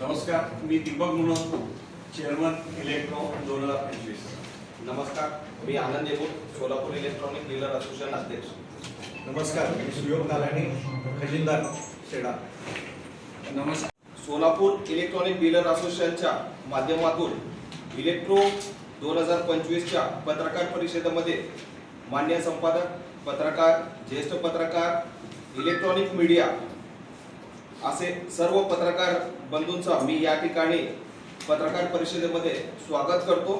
नमस्कार मी दीपक म्हणून chairman electro दोन हजार पंचवीस. नमस्कार मी Anand Yegur Solapur electronic dealer association अध्यक्ष. नमस्कार मी सुयोग नालानी खजिनदार शेडा. नमस्कार. सोलापूर इलेक्ट्रॉनिक डीलर असोसिएशनच्या माध्यमातून इलेक्ट्रो दोन हजार पंचवीसच्या पत्रकार परिषदेमध्ये मान्य संपादक पत्रकार ज्येष्ठ पत्रकार इलेक्ट्रॉनिक मीडिया असे सर्व पत्रकार बंधूंचा मी या ठिकाणी पत्रकार परिषदेमध्ये स्वागत करतो.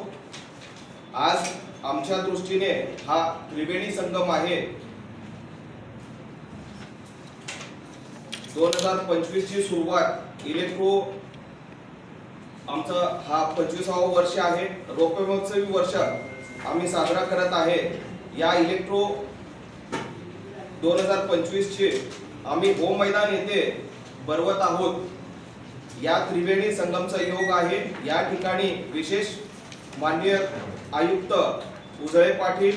आज आमच्या दृष्टीने हा त्रिवेणी संगम आहे. दोन हजार पंचवीस ची सुरुवात इलेक्ट्रो आमचं हा पंचवीसावं वर्ष आहे. रोपे महोत्सवी वर्ष आम्ही साजरा करत आहे. या इलेक्ट्रो दोन हजार पंचवीस चे आम्ही हो मैदान येथे पर्वत आहोत. या त्रिवेणी संगमचा योग आहे. या ठिकाणी विशेष माननीय आयुक्त उजळे पाटील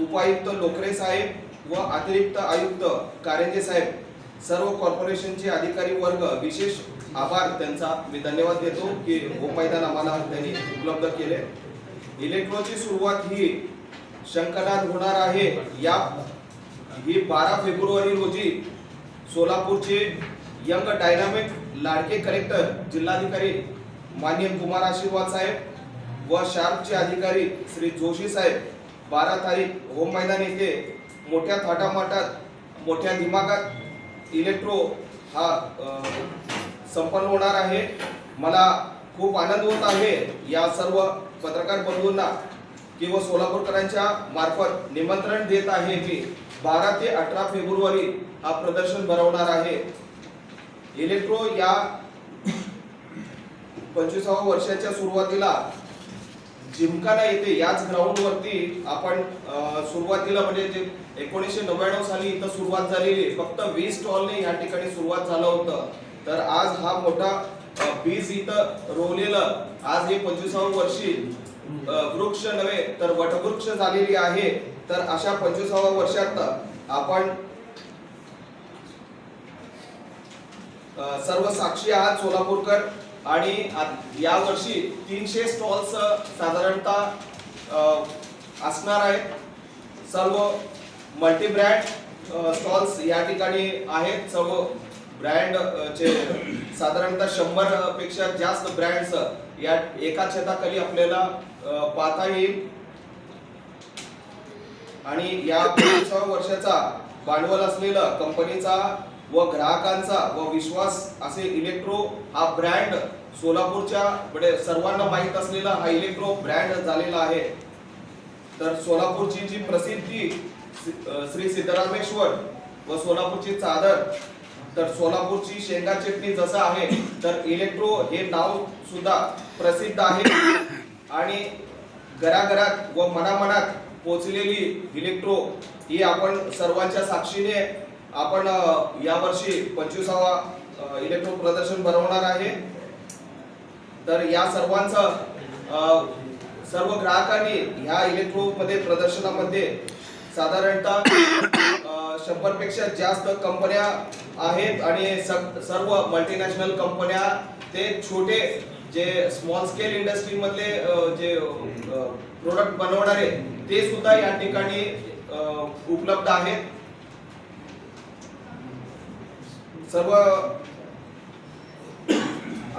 उपायुक्त लोकरे साहेब व अतिरिक्त आयुक्त कारंजे साहेब सर्व कॉर्पोरेशनचे अधिकारी वर्ग विशेष आभार त्यांचा. मी धन्यवाद देतो की हो मैदान आम्हाला त्यांनी उपलब्ध केले. इलेक्ट्रोची सुरुवात ही शंकरनाथ होणार आहे. या ही बारा फेब्रुवारी रोजी सोलापूरचे यंग डायनामिक लाडके कलेक्टर जिल्हाधिकारी मान्य कुमार आशीर्वाद साहेब व शार्पचे अधिकारी श्री जोशी साहेब. बारा तारीख होम मैदान येथे मोठ्या थाटामाटात मोठ्या दिमागात इलेक्ट्रो हा संपन्न होणार आहे. मला खूप आनंद होत आहे या सर्व पत्रकार बंधूंना किंवा सोलापूरकरांच्या मार्फत निमंत्रण देत आहे की बारा ते अठरा फेब्रुवारी हा प्रदर्शन भरवणार आहे. इलेक्ट्रो या पंचवीसाव्या वर्षाच्या सुरुवातीला जिमखाना येथे याच ग्राउंड वरती आपण सुरुवातीला म्हणजे जे एकोणीसशे नव्याण्णव साली इथं सुरुवात झालेली फक्त वीस स्टॉलने या ठिकाणी सुरुवात झालं होतं. तर आज हा मोठा बीज इथं रोवलेलं आज हे पंचवीसाव वर्षी वृक्ष नव्हे तर वटवृक्ष झालेली आहे. तर अशा पंचवीसाव्या वर्षात आपण सर्व साक्षी आहात सोलापूरकर. आणि या वर्षी तीनशे स्टॉल्स साधारणतः असणार आहेत. सर्व मल्टी ब्रँड स्टॉल्स या ठिकाणी आहेत. सर्व ब्रँड चे साधारणतः शंभरपेक्षा जास्त ब्रँड्स या एका छताखाली आपल्याला पाहता येईल. आणि या वर्षाचा भांडवल असलेला कंपनीचा व ग्राहकांचा व विश्वास असे इलेक्ट्रो हा ब्रँड सोलापूरच्या म्हणजे सर्वांना माहीत असलेला हा इलेक्ट्रो ब्रँड झालेला आहे. तर सोलापूरची जी प्रसिद्धी श्री सिद्धरामेश्वर व सोलापूरची चादर तर सोलापूरची शेंगा चटणी जसं आहे तर इलेक्ट्रो हे नाव सुद्धा प्रसिद्ध आहे. आणि घराघरात व मनामनात पोचलेली इलेक्ट्रो ही आपण सर्वांच्या साक्षीने आपण यावर्षी पंचवीसावा इलेक्ट्रो प्रदर्शन भरवणार आहे. तर या सर्वांचं सर्व ग्राहकांनी ह्या इलेक्ट्रो मध्ये प्रदर्शनामध्ये साधारणतः शंभरपेक्षा जास्त कंपन्या आहेत आणि सर्व मल्टीनॅशनल कंपन्या ते छोटे जे स्मॉल स्केल इंडस्ट्रीमधले जे प्रोडक्ट बनवणारे ते सुद्धा या ठिकाणी उपलब्ध आहेत. सर्व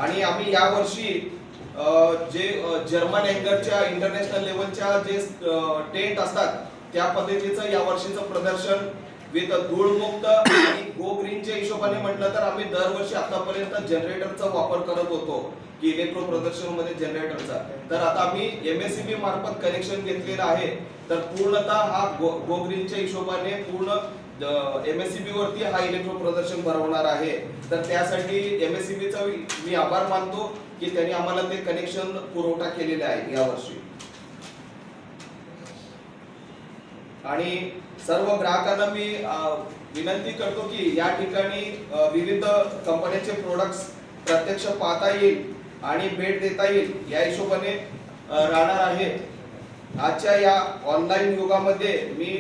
आणि आम्ही यावर्षी जे जर्मन एंगरच्या इंटरनॅशनल लेवलच्या जे टेंट असतात त्या पद्धतीचं या वर्षीचं प्रदर्शन विथ धूळमुक्त आणि गो ग्रीनच्या हिशोबाने म्हटलं तर आम्ही दरवर्षी आतापर्यंत जनरेटरचा वापर करत होतो की इलेक्ट्रो प्रदर्शनमध्ये जनरेटरचा तर आता आम्ही एमएससीबी मार्फत कनेक्शन घेतलेलं आहे. तर पूर्णतः हा गो गो ग्रीनच्या हिशोबाने पूर्ण एमएससीबी वरती हा इलेक्ट्रो प्रदर्शन भरवणार आहे. तर त्यासाठी एमएससीबी चा मी आभार मानतो की त्यांनी आम्हाला ते कनेक्शन पुरवठा केलेला आहे यावर्षी. आणि सर्व ग्राहकांना मी विनंती करतो की या ठिकाणी विविध कंपन्यांचे प्रोडक्ट्स प्रत्यक्ष पाहता येईल आणि भेट देता येईल या हिशोबाने राहणार आहे. आजच्या या ऑनलाईन युगामध्ये मी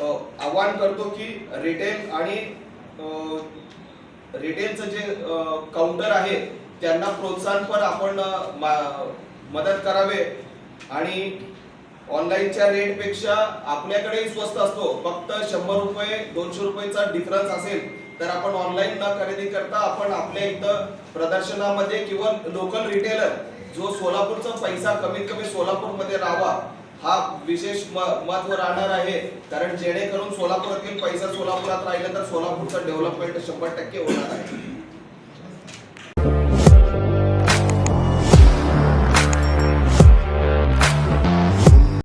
आवाहन करतो की रिटेल आणि रिटेलचं जे काउंटर आहे त्यांना प्रोत्साहन पण आपण मदत करावे. आणि ऑनलाईनच्या रेटपेक्षा आपल्याकडेही स्वस्त असतो. फक्त शंभर रुपये दोनशे रुपयेचा डिफरन्स असेल तर आपण ऑनलाईन न खरेदी करता आपण आपल्या इथं प्रदर्शनामध्ये किंवा लोकल रिटेलर जो सोलापूरचा पैसा कमीत कमी सोलापूरमध्ये राहावा हा विशेष महत्त्व राहणार आहे. कारण जेणेकरून सोलापुरातील पैसा सोलापुरात राहिला तर सोलापूरचं डेव्हलपमेंट शंभर टक्के होणार आहे.